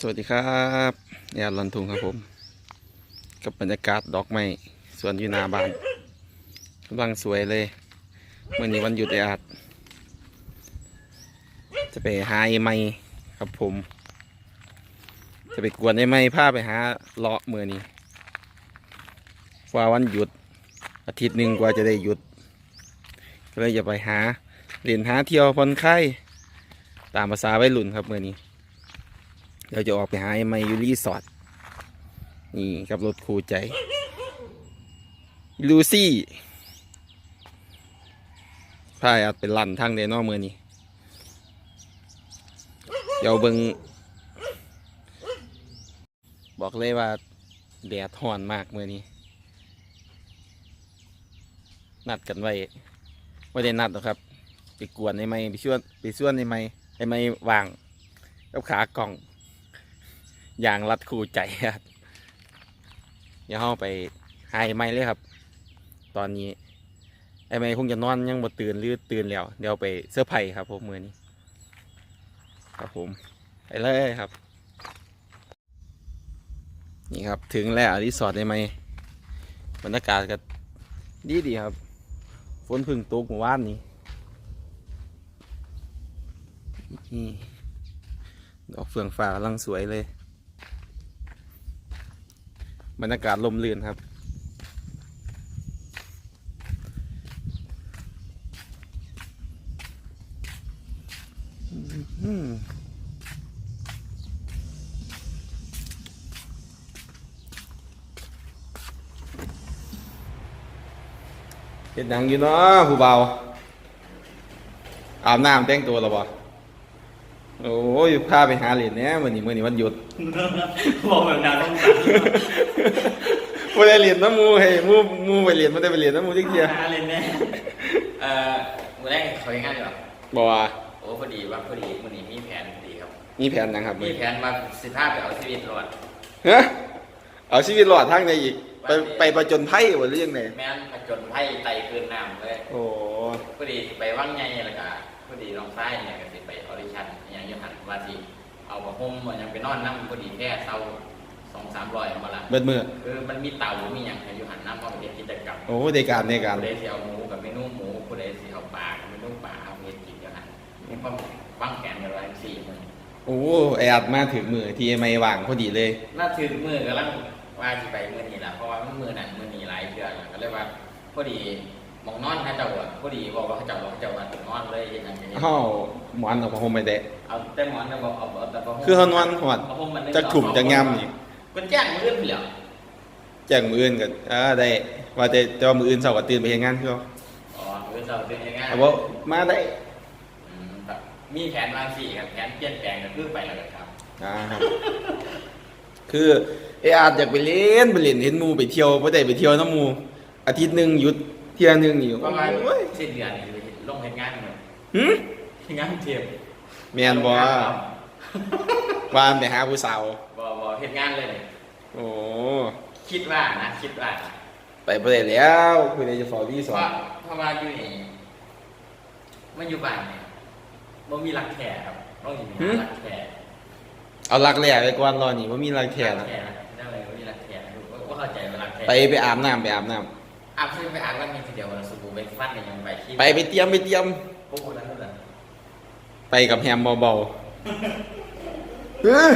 สวัสดีครับแอร์ลันทุงครับผม กับบรรยากาศดอกไม้สวนยูนาบานกำลังสวยเลยเมื่อนี้วันหยุดไออาดจะไปหาไอไม้ครับผม จะไปกวนไอ้ไม้พาไปหาเลาะเมื่อนี้ว่าวันหยุด อาทิตย์หนึ่งกว่าจะได้หยุด ก็เลยจะไปหาเรียนหาเที่ยวผ่อนคลายตามภาษาวัยรุ่นครับเมื่อนี้ เดี๋ยวจะออกไปหาไอ้ไมยูรีสอร์ทนี่กับรถคูใจ ลูซี่พายอัดเป็นลั่นทางเดนอมือนี่เดี๋ยวเบิงบอกเลยว่าแดดห่อนมากมือนี้ นัดกันไว้ไม่ได้นัดหรอกครับ ไปกวนไอ้ไม้ไปชวนไปชวนไอ้ไม้ไอ้ไม้วาง กับขากล่อง ย่างรัดคู่ใจครับอย่าเข้าไปหาไอ้ไม้เลยครับ ตอนนี้ ไอ้ไม้คงจะนอนยังบ่ตื่นหรือตื่นแล้ว เดี๋ยวไปเสื้อไผ่ครับผมมือนี้ ครับผมไปเลยครับ นี่ครับถึงแล้วรีสอร์ทไอ้ไม้บรรยากาศก็ดีดีครับ ฝนพึ่งตกเมื่อวานนี้นี่ดอกเฟืองฟ้ากำลังสวยเลย บรรยากาศลมเลื่นครับ เห็นหนังอยู่เนาะผู้เบาอาบน้ำแต่งตัวแล้วบ่ โอ้ยพาไปหาเหรียญเนี้ยวันนี้มื่อนี้วันหยุดบอกแบบนั้นต้องตัดไม่ได้เรียนน้ำมูให้มูมูไปเรียนไม่ได้ไปเรียนน้ำมูที่เกียร์หาเลยแน่เอ่อมือแรกเขายังไงดีกว่าบอกว่าโอ้พอดีว่าพอดีมือนี้มีแผนพอดีครับ มีแผนนะครับมีแผนมาสิบห้าไปเอาชีวิตรอดฮะเอาชีวิตรอดทางในอีกไปไปประจนไพ่หรือยังไงแม่นผจญภัยไต่คืนน้ำเลยโอ้พอดีไปว่างไงแล้วก็ พอดีน้องซ้ายเนี่ยก็สิไปออดิชั่นอย่างอยังหันว่าสิเอาผ้าห่มมายังไปนอนนั่งพอดีแค่เศร้าสองสามร้อยเอามาละเบิดมือคือมันมีเต่ามีอย่างให้อยู่หันน้ำเข้าไปเฮ็ดกิจกรรมโอ้ในการในการผู้ใดสิเอาหมูกับเมนูหมูผู้ใดสิเอาปลากับเมนูปลาเอาเฮ็ดกินกันนะมีความวางแผนกันไว้สี่มื้อโอ้แอดมาถึงมือที่ไม่ว่างพอดีเลยน่าถึงมื้อกำลังว่าสิไปมื้อนี้ล่ะเพราะว่ามันมื้อนั้นมื้อนี้หลายเทื่อแล้วก็เลยว่าพอดีห มองนอนเขาเจ้าอะพอดีบอกว่าเขาเจ้าบอกเขาเจ้าว่าถึงนอนเลยเฮ็ดหยังไงเฮาหมอนเอาผ้าห่มไปแดะ เอาแต่หมอนน่ะบอกเอาเอาแต่ผ้าห่มคือเขานอนหอดผ้าห่มมันได้จะถุ่มจะงำนี่ก็แจ้งมื้ออื่นไปแล้วแจ้งมืออื่นกันอ่าได้ว่าแต่แต่ว่ามืออื่นเสาร์ก็ตื่นไปเฮ็ดงานคือเขาอ๋อมื้อเช้าเป็นยังไงแต่ว่ามาได้อืมครับมีแผนวางสี่ครับแผนเปลี่ยนแปลงก็คือไปแล้วครับอ่าครับ คือเออาจอยากไปเล่นไปเล่นเห็นหมูไปเที่ยวบ่ได้ไปเที่ยวน้ำหมูอาทิตย์หนึงหยุด เที่ยวหนึงอยู่ประมาณโอ้ยสิ้นเดือนนี่ลงเฮ็ดงานเลยหึเฮ็ดงานเทียมแม่นบ่ว่าไปหาผู้สาวบอบอเฮ็ดงานเลยโอ้คิดว่านะคิดว่าไปบ่ได้แล้วคุณได้จะฟอวี่เพสอราะนเพราะว่าอยู่นี่มันอยู่บ้านเนี่ยบ่มีรักแท้ครับต้องอยู่หารักแท้ เอาลักแหล่ไปก่อนรอนี่บ่มีลักแท้รันะกแท้นั่นเลยบ่มีรักแท้ว่าว่าเข้าใจว่ารักแท้ไปไปอาบน้ำไปอาบน้ำ อาบซื้อไปอาบวันนี้ทีเดียววันละสบู่ไปฟัดเนี่ยยังไปที่ไปไปเตรียมไปเตรียมปุ๊บนั้นนั่นแหละไปกับแฮมเบาๆเฮ้ย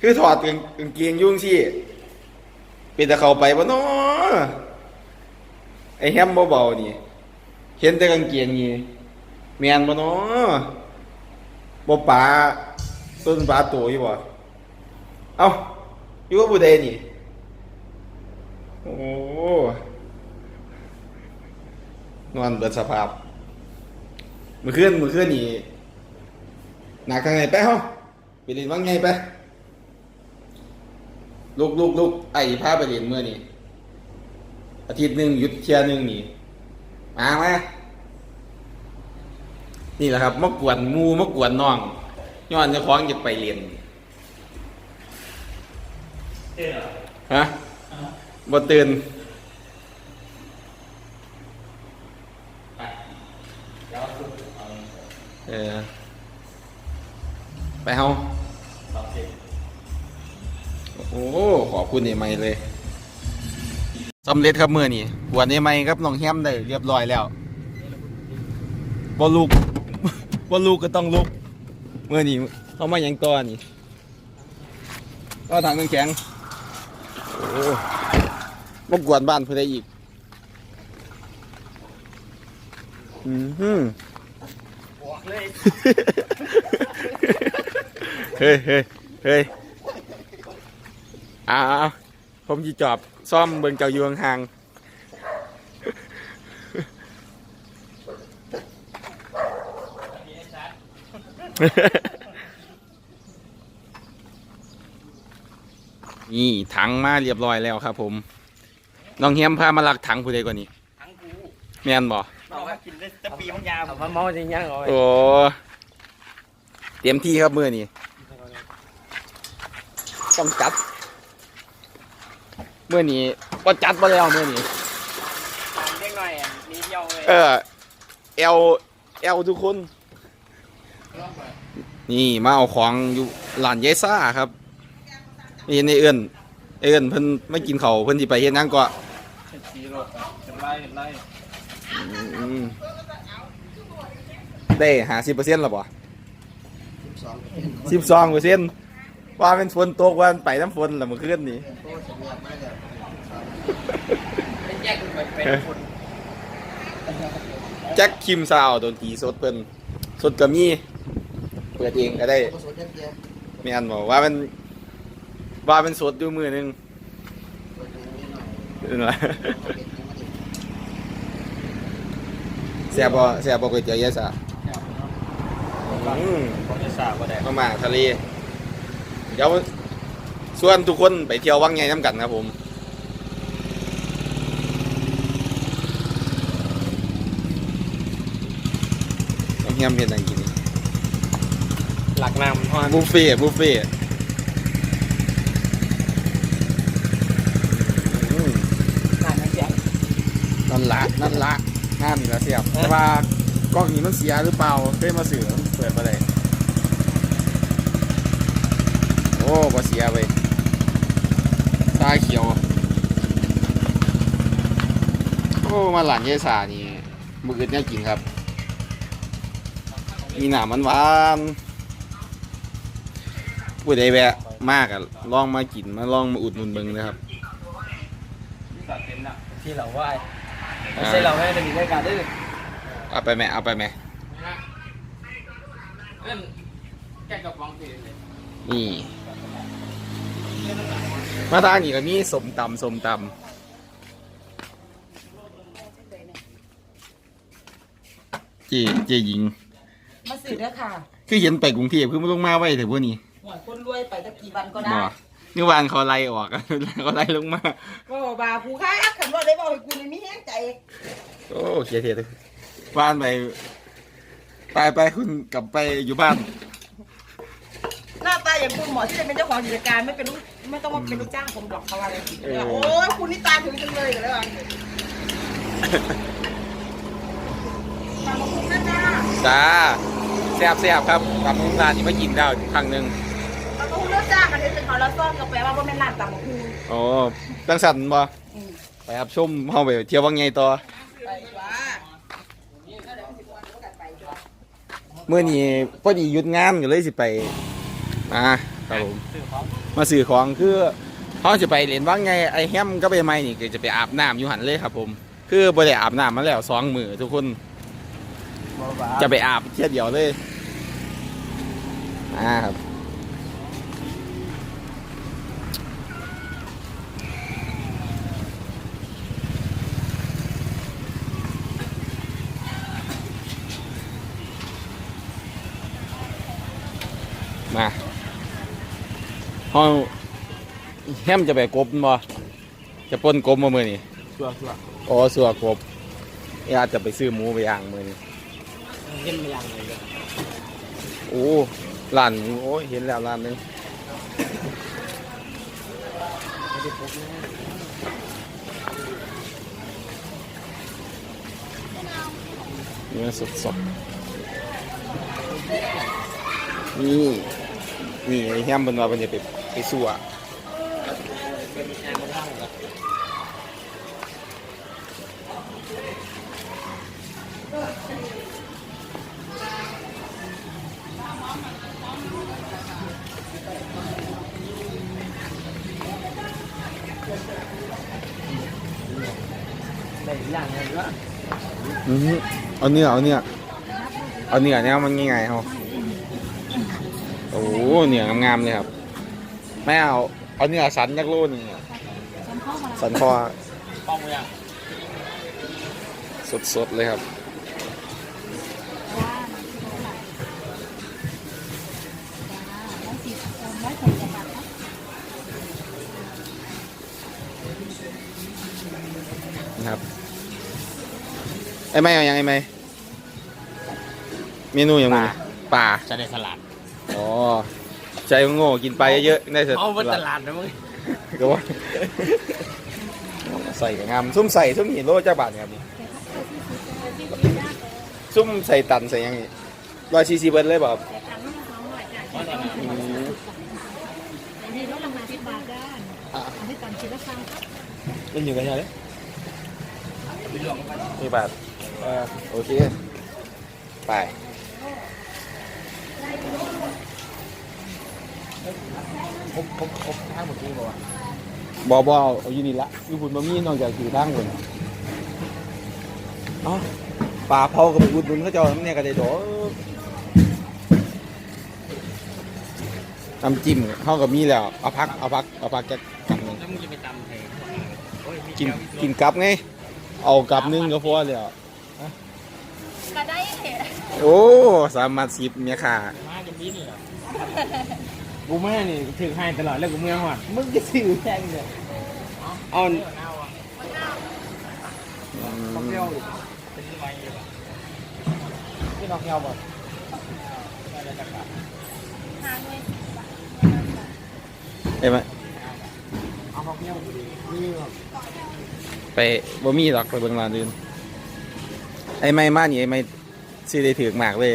คือถอดกางกางเกงยุ่งสิเป็นแต่เขาไปบ่เนาะไอแฮมเบาๆนี่ เห็นแต่กางเกงนี่แมนบ่เนาะบ่ปลาต้นปลาโตอยู่บ่เอ้าอยู่กับผู้ใดนี่ โอ้ นอนเบิดสภาพ มือเคลื่อนมือเคลื่อนนี่หนักทางไหนไปห้องไปเรียนว่าไงไปลุกลุกลุกไอ้พาไปเรียนเมื่อนี่อาทิตย์หนึ่งหยุดเที่ยหนึ่งนี่มาไหมนี่แหละครับมากวนหมูมากวนน้องย้อนเจะคล้าของอยากไปเรียนเท่เหรอฮะบ่ตื่น ไปแล้วสุดเอ ไปเฮาโอ้ขอบคุณไอ้ไม้เลยสำเร็จครับมือนี่กวนไอ้ไม้ครับน้องแฮมได้เรียบร้อยแล้วบ่ลูกบ่ลูกก็ต้องลุกมือนี่เขามาหยังตัวนี่ก็ทางน้ำแข็งโอ้บ่กวนบ้านเพื่อได้อีก อือหือ เลยเฮ้ยเฮ้ยเฮ้ยเอ้าวผมจีจอบซ่อมเบิ่งเจ้าอยู่ห่างๆนี่ถังมาเรียบร้อยแล้วครับผม น้องเฮียมพามาลักถังผู้ใดกว่านี้ทั้งกู แม่นบ่ บอกว่ากินได้จะปีมันยาวผมว่าเมาจริงยังเอาไว้โอ้เตรียมที่ครับมือนี้ต้องจัดมือนี้ก็จัดมาแล้วมือนี้เล็กหน่อยมีเดียวเลยเออเอลเอลทุกคน นี่มาเอาของอยู่หลานยายซ่าครับนี่ในเอื้อนเอื้อนเพิ่นไม่กินเขาวเพิ่นสิไปเฮ็ดหยังก็เห็นสีโลกเห็นไล่เห็นไล่ อืมได้หาสิบเปอร์เซ็นต์หรอบ่สิบสองเปอร์เซ็นต์ว่าเป็นฝนตกว่ามันไปน้ำฝนละเมื่อคืนนี้เป็นแยกเป็นเป็นคนแจ็คคิมซาวดนตรีสดเพิ่นสดก็มีเปิดเองก็ได้แม่นบอกว่ามันว่าเป็นสดอยู่มือหนึง เห็นไหมแซ่บบ่แซ่บบ่ก๋วยเตี๋ยวยายสาอืมผมจะสาวว่าได้มามาทะเล เดี๋ยวส่วนทุกคนไปเที่ยววังไงน้ำกันครับผม ต้องเฮียมเห็นอะไรกิน หลักน้ำฮอนบุฟเฟ่ต์บุฟเฟ่ต์อืมหลักน้ำแข็งนั่นละนั่นละ ห้ามอีกแล้วเสียบแต่ว่ากล้องนี้มันเสียหรือเปล่าเคยมาสื่อเปิดมาเลยโอ้บ่เสียไปตาเขียว โอ้มาหลานยายสานี่มืออื่นเนี่ยกินครับมีหนามันหวานผู้ใดแวะมากอะลองมากินมาลองมาอุดหนุนเบิงนะครับ ที่เราไหว ใช่เราให้จะมีรายการดื้อเอาไปไหมเอาไปไหมเล่นแกกับฟองคือเลยนี่ มาทางนี้ก็มีสมตำสมตำเจเจหญิง มาสื่อเด้อค่ะ คือเห็นไปกรุงเทพคือไม่ต้องมาไว้แต่พวกนี้หวยคนรวยไปตะกี่วันก็ได้บ่ นี่วานเขาไล่ออกเขาไล่ลงมาก็บาผู้ค้าขันรถได้บอกให้กูนี่มีแห้งใจโอ้เขียเทียดบ้านไปไปไปคุณกลับไปอยู่บ้าน หน้าตาอย่างคุณหมอที่จะเป็นเจ้าของกิจการไม่เป็นลูกไม่ต้องมาเป็นลูกจ้างผมหรอกเขาอะไรโอ้ยคุณนี่ตาถึงจังเลยกันแล้วอะฝากมาคุณนะจ้าจ้าแซ่บแซ่บครับกลับร้านนี้มากินได้ครั้งหนึ่ง ฝากมาคุณนะจ้ากันที่เป็นเขาแล้วซ่อนกาแฟว่าบ่แม่นร้านตำบักหุ่งโอ้ตั้งสันบ่อืมไปครับชมเฮาไปเที่ยววังไงต่อไปว่าเมื่อนี้พอดีหยุดงานก็เลยสิไปมาครับผมสื่อของมาสื่อของคือเขาจะไปเล่นว่างไงไอแฮมก็ไปไม่นี่ก็จะไปอาบน้ำอยู่หันเลยครับ ผม คือบ่ได้อาบน้ำมาแล้วสองมือทุกคน จะไปอาบเที่ยวเดียวเลยอ่าครับ มาเขาแฮมจะไปกบบ่จะปล้นกบมามือนี่ชัวร์ชัวร์อ๋อสัวกบญาติจะไปซื้อหมูไปย่างมือนี่เห็นไม่ยังเลยโอ้ร้านหมูโอ้ยเห็นแล้วร้านหนึงไม่ได้พกนะเนื้อสดสดๆนี่ นี่ไอ้แฮมมันว่ามันจะไปไปสั่วเป็นแอนมันเล่าเหรอได้อย่างเงี้ยก็อือหือเอาเนื้อเอาเนื้อเอาเนื้อเนี่ยมันง่ายๆเขา โอ้โหเนื้องามๆเลยครับ ไม่เอา เอาเนื้อสันยักษ์โลหนึงอะสันคอป้องยังสดๆเลยครับนะครับไอ้ไม่เอายังไอ้ไม่เมนูยังไงป่าจะได้สลัด อ๋อใจโง่กินไปเยอะๆได้เสร็จเอาไปตลาดนะมึงก็ว่าใส่กับงามซุ่มใส่ซุ่มหินโลจ้าบาทเนี่ยครับนี่ซุ่มใส่ตันใส่ยังไงร้อยสี่สิบเบิร์ดเลยเปล่าครับอืมอันนี้ลดลงมาที่บาทได้อันนี้ตอนชิ้นละครั้งครับเป็นอยู่กันยังไงนี่บาทเออโอเค ไป ครบครบครบทั้งหมดที่บอกว่าบอบเอาเอาอยู่นี่ละอยู่คุณบะมี่นอกจากอยู่ทางคนอ๋อปลาเผากับบุญบุญเขาเจะน้ำเนี่ยก็ได้ดอกน้ำจิ้มเขากับมีแล้วเอาพักเอาพักเอาพักแค่กำหนึ่งแล้วมึงจะไปตำไทยโอ้ยมีกินแก้วมีกินกับไงเอากับหนึงก็พอแล้วก็ได้เหตุโอ้สามารถสิบเมียค่ะมาจะบินเหรอ กูแม่นี่ถือให้ตลอดแล้วกูเมื่อหอดมึงจะซื้อแพงเลยเอาอืข้าวมเปรี้ยวดิเป็นยังไงอยู่ปะที่นอกเงาบ่ได้แล้วจักรทางเลยเอ้ยมาเอาข้าวเปรี้ยวดินี่แบบไปบ่มีหรอกไปเบิ่งร้านอื่นไอ้ไม่มานี่ไอ้ไม่สิได้ถือกมากเลย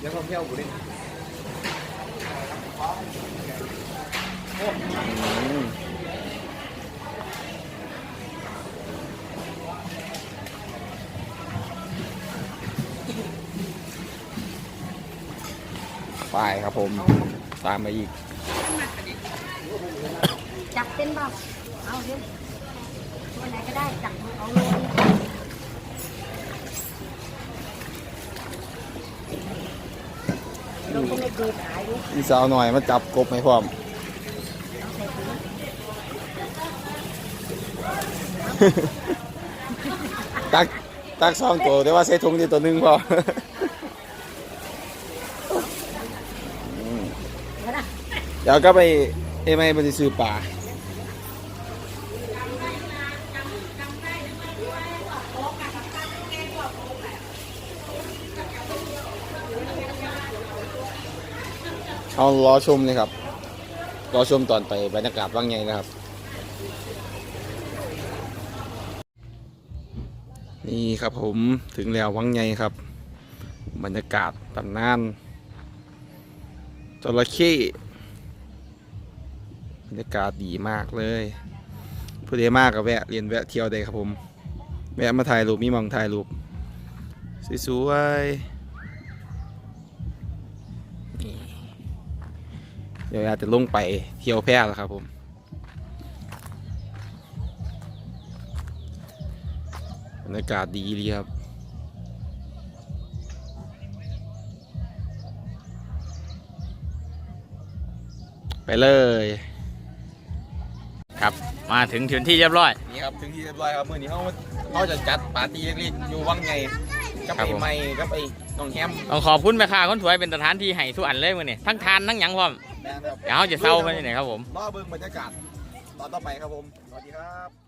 แล้วข้าวเปรี้ยวกูดิ อืม ไปครับผมตามมาอีก จับเป็นบ่เอาเดี๋ยวตัวไหนก็ได้ จับเอาเลยลงก็ไม่ดูขายดูอีสาวหน่อยมาจับกบให้พร้อม ตักตักสองตัวแต่ว่าใส่ถุงเดียวตัวหนึงพอแล้วนะเดี๋ยวก็ไปเอ้ไม่ไปซื้อปลาเอารอชมเลยครับ รอชมตอนไปบรรยากาศว่างไงนะครับ นี่ครับผมถึงแล้ววังไงครับ บรรยากาศตำนานจระเข้บรรยากาศดีมากเลยผู้ใดมากก็แวะเรียนแวะเที่ยวได้ครับผม แวะมาถ่ายรูปมีมองถ่ายรูปสวยๆนี่เดี๋ยวอาจจะลงไปเที่ยวแพร่แล้วครับผม รรยากาศดีดีครับไปเลย ครับมาถึงถึงที่เรียบร้อย นี่ครับถึงที่เรียบร้อยครับมื่อนี้เขาเขาจะจัดปาร์ตี้เล็กๆอยู่วังไงกับครับไอ้ผม ไม้กับไอ้น้องแฮมต้องขอบคุณแม่ค้าคนถวยเป็นสถานที่ให้ทุกอันเลยมื้อนี้ทั้งทานทั้งหยังพร้อมนะครับเดี๋ยวเราจะเศร้าไปที่ไหนครับผม รอเบิ่งบรรยากาศตอนต่อไปครับผมสวัสดีครับ